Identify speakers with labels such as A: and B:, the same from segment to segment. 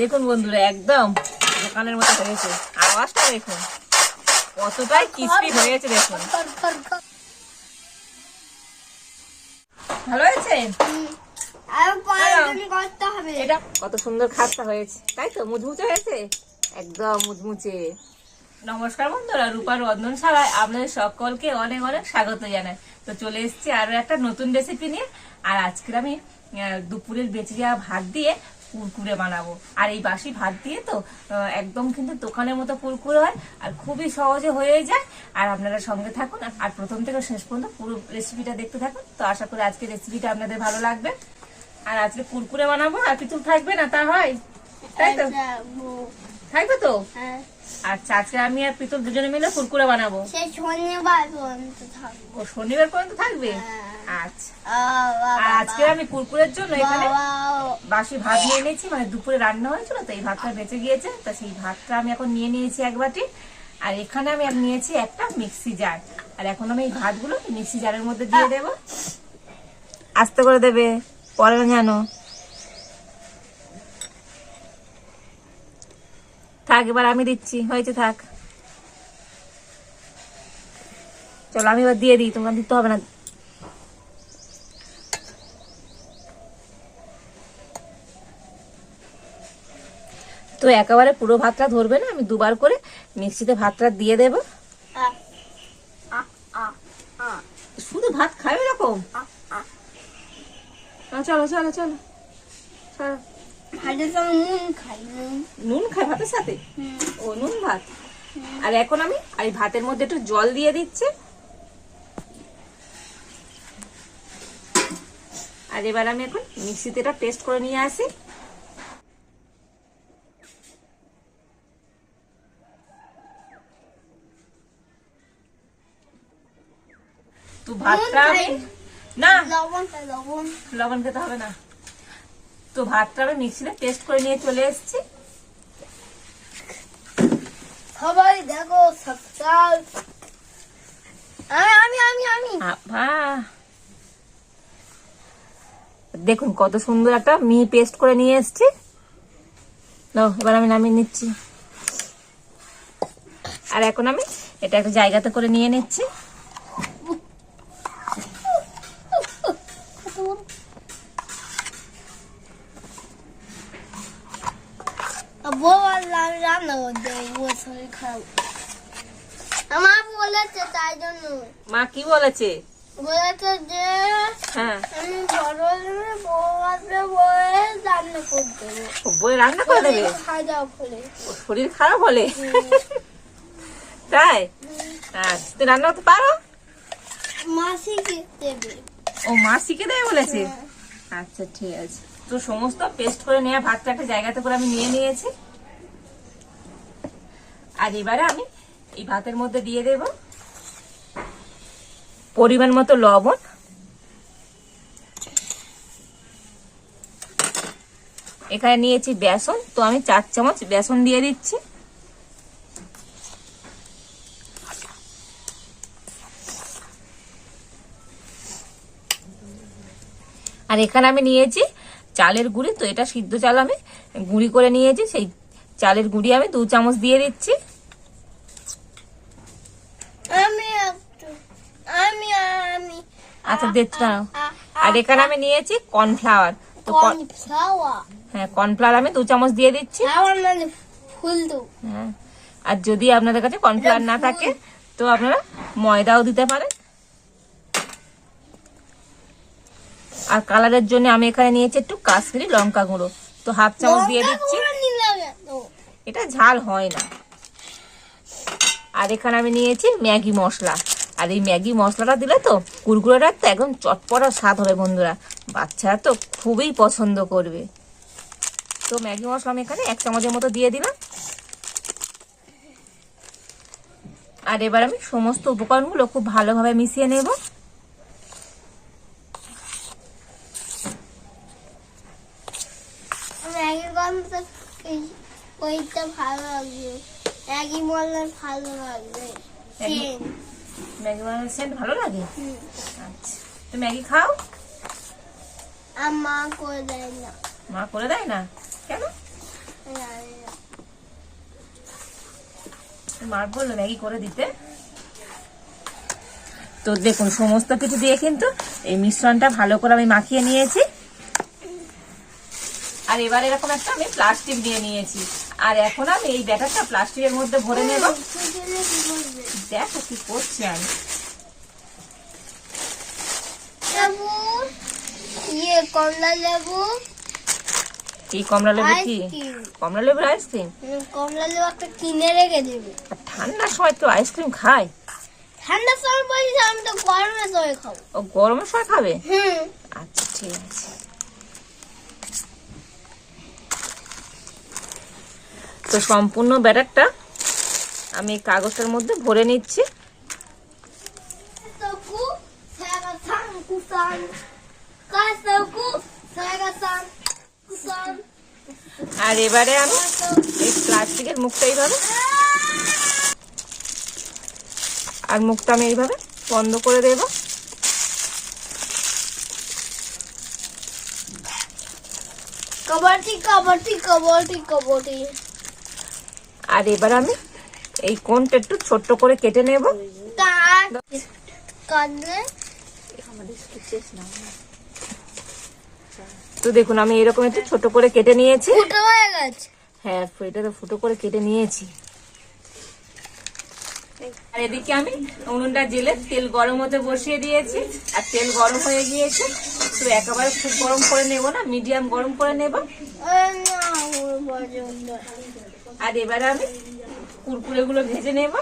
A: দেখুন বন্ধুরা, একদম দোকানের মতো হয়েছে আওয়াজটা দেখুন, কতটাই কিস্পি হয়েছে দেখুন। ভালো হয়েছে? একদম নমস্কার বন্ধুরা রূপার আপনাদের সকলকে অনেক অনেক স্বাগত তো চলে এসেছি একটা নতুন রেসিপি নিয়ে। আর আজকে আমি দুপুরের বেঁচে যাওয়া ভাত দিয়ে কুরকুরে বানাবো। আর এই বাসি ভাত দিয়ে তো একদম কিন্তু দোকানের মতো কুরকুরে হয় আর খুবই সহজে হয়ে যায়। আর আপনারা সঙ্গে থাকুন। আর প্রথম থেকে শেষ পর্যন্ত পুরো রেসিপিটা দেখতে থাকুন। তো আশা করি আজকে রেসিপিটা আপনাদের ভালো লাগবে। আর আজকে কুরকুরে বানাবো। আর কিছু থাকবে না তা হয়। তাই তো? থাকবে। তো?
B: হ্যাঁ।
A: আচ্ছা আজকে আমি আর পিতল দুজনে মিলে কুরকুরে বানাবো।
B: শনিবার পর্যন্ত থাকবে।
A: ও শনিবার পর্যন্ত থাকবে?
B: হ্যাঁ।
A: আচ্ছা।
B: বাবা,
A: আজকে আমি কুরকুরের জন্য এখানে বাসি ভাত নিয়ে নিয়েছি মানে দুপুরে রান্না হয়েছিল তো এই ভাতটা বেঁচে গিয়েছে তো সেই ভাতটা আমি এখন নিয়ে নিয়েছি এক বাটি। আর এখানে আমি নিয়েছি একটা মিক্সি জার আর এখন আমি এই ভাতগুলো মিক্সি জারের মধ্যে দিয়ে দেবো। আস্তে করে দেবে পরে জানো। থাক এবার আমি দিচ্ছি হয়েছে থাক। চলো আমি এবার দিয়ে দিই তোমরা দিতে হবে না। তো একেবারে পুরো ভাতটা ধরবে না আমি দুবার করে মিক্সিতে ভাতটা দিয়ে দেব। শুধু ভাত খাবে এরকম।
B: আহ,
A: চলো চলো চলো চলো।
B: নুন খাই
A: ভাতের সাথে? ও নুন ভাত? আর এখন আমি আর ভাতের মধ্যে একটু জল দিয়ে দিচ্ছি। আর এবার আমি এখন মিক্সিতে এটা টেস্ট করে নিয়ে আসি। তো ভাতটা আমি না
B: লবণ লবণ
A: লবণ খেতে হবে না তো ভাতটা আমি মিক্সিতে টেস্ট করে নিয়ে চলে এসেছি
B: সবাই দেখো সাবস্ক্রাইব আমি আমি আমি
A: দেখুন কত সুন্দর একটা মিহি পেস্ট করে নিয়ে এসেছি নাও, এবার আমি নামিয়ে নিচ্ছি আর এখন আমি এটা একটা জায়গাতে করে নিয়ে নিচ্ছি
B: শরীর খারাপ আমার বলেছে তাই জন্য
A: মা কি বলেছে?
B: বলেছে যে
A: হ্যাঁ।
B: আমি বড় রান্না দেবো
A: বই রান্না করে দেবে? শরীর খারাপ হলে তাই? আচ্ছা তুই রান্না করতে পারো?
B: মাসিকে দেবে।
A: ও মা শিখে দেয় বলেছে আচ্ছা ঠিক আছে। তো সমস্ত পেস্ট করে নেওয়া ভাতটা একটা জায়গাতে করে আমি নিয়ে নিয়েছি। আর এবারে আমি এই ভাতের মধ্যে দিয়ে দেব পরিমাণ মতো লবণ। এখানে নিয়েছি বেসন, তো আমি চার চামচ বেসন দিয়ে দিচ্ছি। আর এখানে আমি নিয়েছি চালের গুঁড়ি তো এটা সিদ্ধ চাল আমি গুঁড়ি করে নিয়েছি সেই চালের গুঁড়ি আমি দু চামচ দিয়ে দিচ্ছি।
B: আমি আমি আমি
A: আচ্ছা দেখতে। আর এখানে আমি নিয়েছি কর্নফ্লাওয়ার। তো হ্যাঁ কর্নফ্লাওয়ার আমি দু চামচ দিয়ে দিচ্ছি।
B: মানে
A: হ্যাঁ আর যদি আপনাদের কাছে কর্নফ্লাওয়ার না থাকে তো আপনারা ময়দাও দিতে পারেন। আর কালারের জন্য আমি এখানে নিয়েছি একটু কাশ্মীরি লঙ্কা গুঁড়ো। তো হাফ চামচ দিয়ে দিচ্ছি। এটা ঝাল হয় না। আর এখানে আমি নিয়েছি ম্যাগি মশলা। আর এই ম্যাগি মশলাটা দিলে তো কুরকুরেটা তো একদম চটপটা স্বাদ হবে বন্ধুরা। বাচ্চারা তো খুবই পছন্দ করবে। তো ম্যাগি মশলা আমি এখানে এক চামচের মতো দিয়ে দিলাম। আর এবার আমি সমস্ত উপকরণগুলো খুব ভালোভাবে মিশিয়ে নেব।
B: ওইটা ভালো লাগবে। ম্যাগি ভালো লাগবে।
A: ম্যাগি-। সেন্ট ভালো লাগে? আচ্ছা। তো ম্যাগি খাও?
B: আর মা করে দেয় না।
A: মা করে দেয় না? কেন? মার বলল ম্যাগি করে দিতে। তো দেখুন সমস্ত কিছু দিয়ে কিন্তু এই মিশ্রণটা ভালো করে আমি মাখিয়ে নিয়েছি। আর এবার এরকম একটা আমি প্লাস্টিক দিয়ে নিয়েছি। আর এখন আমি এই ব্যাটারটা প্লাস্টিকের মধ্যে ভরে নেব। দেখো কি করছি আমি।
B: ইয়ে কমলা লেবু
A: এই কমলা লেবু কি? কমলা লেবুর আইসক্রিম?
B: কমলা লেবু একটা কিনে রেখে দেবে।
A: আর ঠান্ডার সময় তো আইসক্রিম খায়
B: ঠান্ডার সময় বলছি আমি তো গরমের সময় খাব।
A: ও গরমের সময় খাবে?
B: হুম।
A: আচ্ছা ঠিক আছে। তো সম্পূর্ণ ব্যাটারটা আমি এই কাগজটার মধ্যে ভরে নিচ্ছি. আর এবারে আমি এই প্লাস্টিকের মুখটা এইভাবে। আর মুখটা আমি এইভাবে বন্ধ করে দেব।
B: কবাটি কবাটি কবাটি কবাটি
A: আর এবার আমি এই কোনটা একটু ছোট্ট করে কেটে নেব। তো দেখুন আমি এরকম একটু ছোট করে কেটে নিয়েছি।
B: হয়ে
A: হ্যাঁ এটা তো ফুটো করে কেটে নিয়েছি। আর এদিকে আমি উনুনটা জেলে তেল গরম হতে বসিয়ে দিয়েছি। আর তেল গরম হয়ে গিয়েছে তো একেবারে খুব গরম করে নেব না মিডিয়াম গরম করে নেব। আর এবারে আমি কুরকুরেগুলো ভেজে নেব।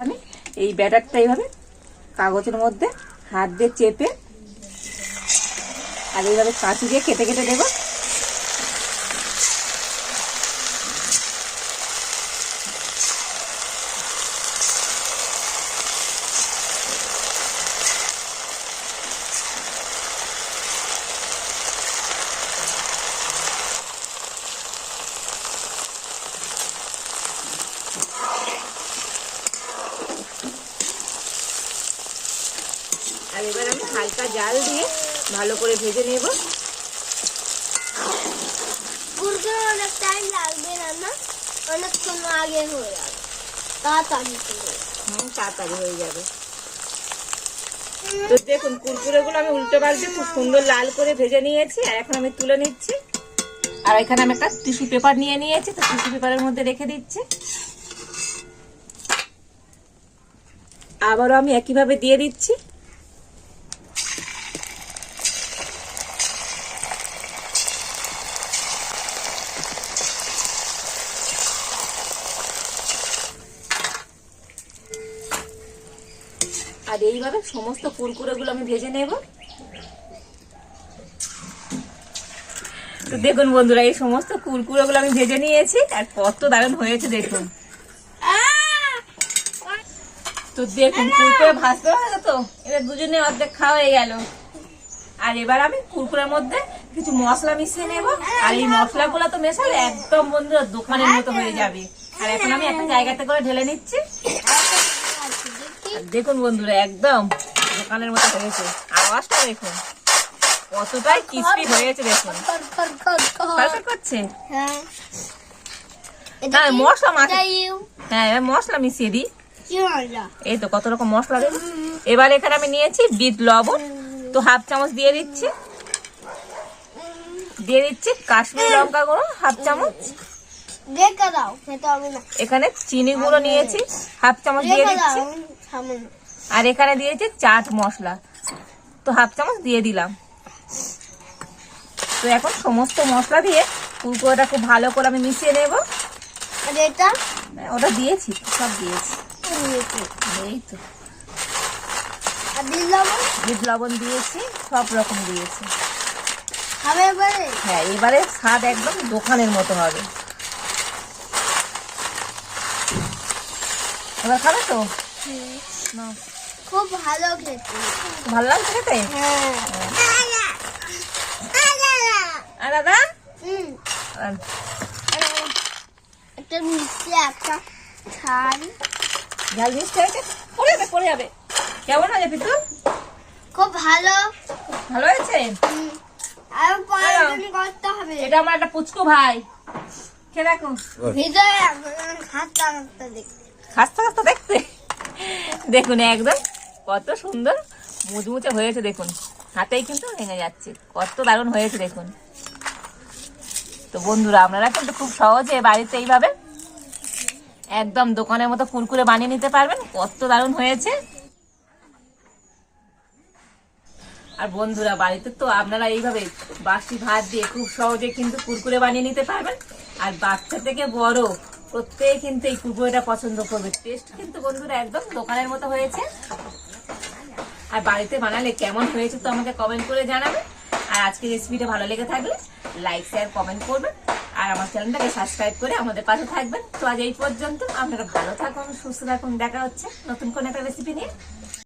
A: আমি এই ব্যাটারটা এইভাবে কাগজের মধ্যে হাত দিয়ে চেপে আর এইভাবে কাঁচি দিয়ে কেটে কেটে দেবো আর এবার আমি হালকা জাল দিয়ে ভালো করে ভেজে নেব।
B: অনেক টাইম লাগবে না না? অনেকক্ষণ আগে হয়ে যাবে। তাড়াতাড়ি
A: হুম তাড়াতাড়ি হয়ে যাবে। তো দেখুন কুরকুরেগুলো আমি উল্টো পাল্টে খুব সুন্দর লাল করে ভেজে নিয়েছি আর এখন আমি তুলে নিচ্ছি। আর এখানে আমি একটা টিস্যু পেপার নিয়ে নিয়েছি তো টিস্যু পেপারের মধ্যে রেখে দিচ্ছি। আবারও আমি একইভাবে দিয়ে দিচ্ছি আর এইভাবে সমস্ত কুরকুরেগুলো আমি ভেজে নেব। তো দেখুন বন্ধুরা, এই সমস্ত কুরকুরেগুলো আমি ভেজে নিয়েছি, আর কত দারুণ হয়েছে দেখুন। তো দেখুন কুরকুরে ভাজতে হবে তো এবার দুজনে অর্ধেক খাওয়া হয়ে গেল। আর এবার আমি কুরকুরের মধ্যে কিছু মশলা মিশিয়ে নেব, আর এই মশলাগুলো তো মেশালে একদম বন্ধুরা দোকানের মতো হয়ে যাবে। আর এখন আমি একটা জায়গাতে করে ঢেলে নিচ্ছি। দেখুন বন্ধুরা একদম দোকানের মতো হয়েছে। আওয়াজটা দেখুন কতটাই কিস্পি হয়েছে দেখুন। করছে?
B: হ্যাঁ।
A: মশলা মাছ হ্যাঁ এবার মশলা মিশিয়ে দিই। এই তো কত রকম মশলা দেব এবার এখানে আমি নিয়েছি বিট লবণ। তো হাফ চামচ দিয়ে দিচ্ছি। দিয়ে দিচ্ছি কাশ্মীর লঙ্কা গুঁড়ো হাফ চামচ। এখানে চিনি গুঁড়ো নিয়েছি। হাফ চামচ দিয়ে দিচ্ছি। আর এখানে দিয়েছি চাট মশলা। তো হাফ চামচ দিয়ে দিলাম। তো এখন সমস্ত মশলা দিয়ে কুরকুরেটা খুব ভালো করে আমি মিশিয়ে নেব।
B: আর এটা?
A: ওটা দিয়েছি সব দিয়েছি। এই তো। বিট লবণ? দিয়েছি সব রকম দিয়েছি। হ্যাঁ এবারে স্বাদ একদম দোকানের মতো হবে। এবার খাবে তো।
B: খুব ভালো খেতে।
A: ভালো লাগছে খেতে?
B: হ্যাঁ।
A: আর দাদা?
B: হুম। একটা মিষ্টি একটা
A: ঝাল মিষ্টি পড়ে যাবে পড়ে যাবে। কেমন হয়েছে পিতু
B: খুব ভালো।
A: ভালো হয়েছে?
B: হুম। আর। করতে হবে।
A: এটা আমার একটা পুচকু ভাই। খেয়ে দেখো।
B: খাস্তা খাস্তা দেখতে।
A: খাস্তা খাস্তা দেখতে? দেখুন, একদম কত সুন্দর মুচমুচে হয়েছে, দেখুন। হাতেই কিন্তু ভেঙে যাচ্ছে। কত দারুণ হয়েছে, দেখুন। তো বন্ধুরা, আপনারা কিন্তু খুব সহজে বাড়িতে এইভাবে একদম দোকানের মতো কুরকুরে বানিয়ে নিতে পারবেন। কত দারুণ হয়েছে। আর বন্ধুরা, বাড়িতে তো আপনারা এইভাবে বাসি ভাত দিয়ে খুব সহজে কিন্তু কুরকুরে বানিয়ে নিতে পারবেন। আর বাচ্চা থেকে বড় প্রত্যেকে কিন্তু এই কুকুরটা পছন্দ করবে। টেস্ট কিন্তু বন্ধুরা একদম দোকানের মতো হয়েছে। আর বাড়িতে বানালে কেমন হয়েছে তো আমাকে কমেন্ট করে জানাবে। আর আজকে রেসিপিটা ভালো লেগে থাকলে লাইক শেয়ার কমেন্ট করবেন। আর আমার চ্যানেলটাকে সাবস্ক্রাইব করে আমাদের পাশে থাকবেন। তো আজ এই পর্যন্ত আপনারা ভালো থাকুন, সুস্থ থাকুন। দেখা হচ্ছে নতুন কোনো একটা রেসিপি নিয়ে।